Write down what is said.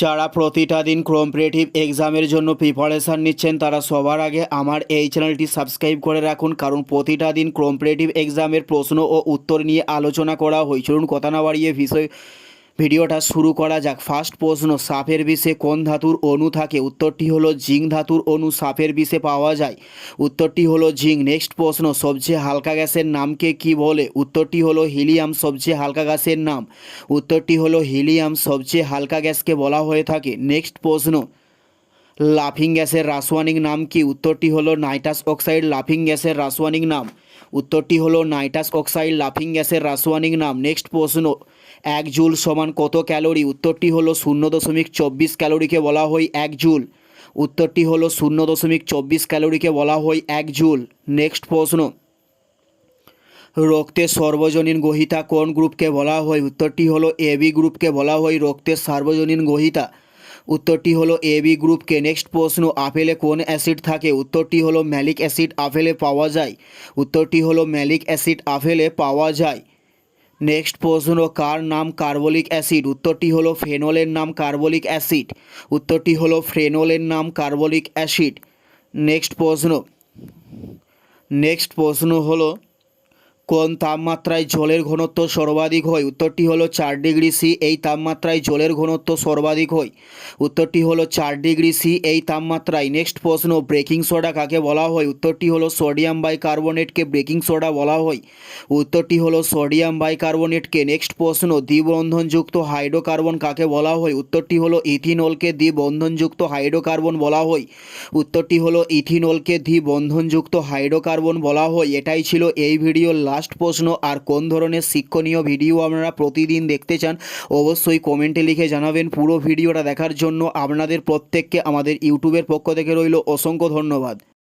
যারা প্রতিটা দিন কম্পিটিটিভ এক্সামের জন্য প্রিপারেশান নিচ্ছেন, তারা সবার আগে আমার এই চ্যানেলটি সাবস্ক্রাইব করে রাখুন। কারণ প্রতিটা দিন কম্পিটিটিভ এক্সামের প্রশ্ন ও উত্তর নিয়ে আলোচনা করা হয়। চলুন কথা না বাড়িয়ে বিষয় ভিডিওটা শুরু করা যাক। ফার্স্ট প্রশ্ন, সাপের বিষে কোন ধাতুর অণু থাকে? উত্তরটি হলো জিঙ্ক ধাতুর অণু, সাপের বিষে পাওয়া যায়। উত্তরটি হলো জিঙ্ক। নেক্সট প্রশ্ন, সবচেয়ে হালকা গ্যাসের নামকে কি বলে? উত্তরটি হলো হিলিয়াম, সবচেয়ে হালকা গ্যাসের নাম। উত্তরটি হলো হিলিয়াম, সবচেয়ে হালকা গ্যাসকে বলা হয়ে থাকে। নেক্সট প্রশ্ন, লাফিং গ্যাসের রাসায়নিক নাম কি? উত্তরটি হলো নাইট্রাস অক্সাইড লাফিং গ্যাসের রাসায়নিক নাম। উত্তরটি হলো, নাইট্রাস অক্সাইড, লাফিং গ্যাসের রাসায়নিক নাম। নেক্সট প্রশ্ন, এক জুল সমান কত ক্যালোরি? উত্তরটি হলো, শূন্য দশমিক চব্বিশ ক্যালোরিকে বলা হয় এক জুল। উত্তরটি হলো, শূন্য দশমিক চব্বিশ ক্যালোরিকে বলা হয় এক জুল। নেক্সট প্রশ্ন, রক্তের সর্বজনীন গ্রহিতা কোন গ্রুপকে বলা হয়? উত্তরটি হলো এবি গ্রুপকে বলা হয় রক্তের সার্বজনীন গ্রহিতা উত্তরটি হলো এবি গ্রুপকে নেক্সট প্রশ্ন, আপেলে কোন অ্যাসিড থাকে? উত্তরটি হলো ম্যালিক অ্যাসিড আপেলে পাওয়া যায়। উত্তরটি হলো ম্যালিক অ্যাসিড আপেলে পাওয়া যায়। নেক্সট প্রশ্ন, কার নাম কার্বলিক অ্যাসিড উত্তরটি হলো ফেনলের নাম কার্বলিক অ্যাসিড উত্তরটি হলো ফ্রেনলের নাম কার্বলিক অ্যাসিড নেক্সট প্রশ্ন। নেক্সট প্রশ্ন হলো কোন তাপমাত্রায় জলের ঘনত্ব সর্বাধিক হয়? উত্তরটি হলো চার ডিগ্রি সি, এই তাপমাত্রায় জলের ঘনত্ব সর্বাধিক হয়। উত্তরটি হলো চার ডিগ্রি সি, এই তাপমাত্রায়। নেক্সট প্রশ্ন, ব্রেকিং সোডা কাকে বলা হয়? উত্তরটি হলো সোডিয়াম বাইকার্বনেটকে ব্রেকিং সোডা বলা হয়। উত্তরটি হলো সোডিয়াম বাইকার্বনেটকে। নেক্সট প্রশ্ন, দ্বিবন্ধনযুক্ত হাইড্রোকার্বন কাকে বলা হয়? উত্তরটি হলো ইথিনলকে দ্বিবন্ধনযুক্ত হাইড্রোকার্বন বলা হয়। উত্তরটি হলো ইথিনলকে দ্বিবন্ধনযুক্ত হাইড্রোকার্বন বলা হয়। এটাই ছিল এই ভিডিওর লাস্ট প্রশ্ন, আর কোন ধরনের শিক্ষণীয় ভিডিও আপনারা প্রতিদিন দেখতে চান, অবশ্যই কমেন্টে লিখে জানাবেন। পুরো ভিডিওটা দেখার জন্য আপনাদের প্রত্যেককে আমাদের ইউটিউবের পক্ষ থেকে রইল অসংখ্য ধন্যবাদ।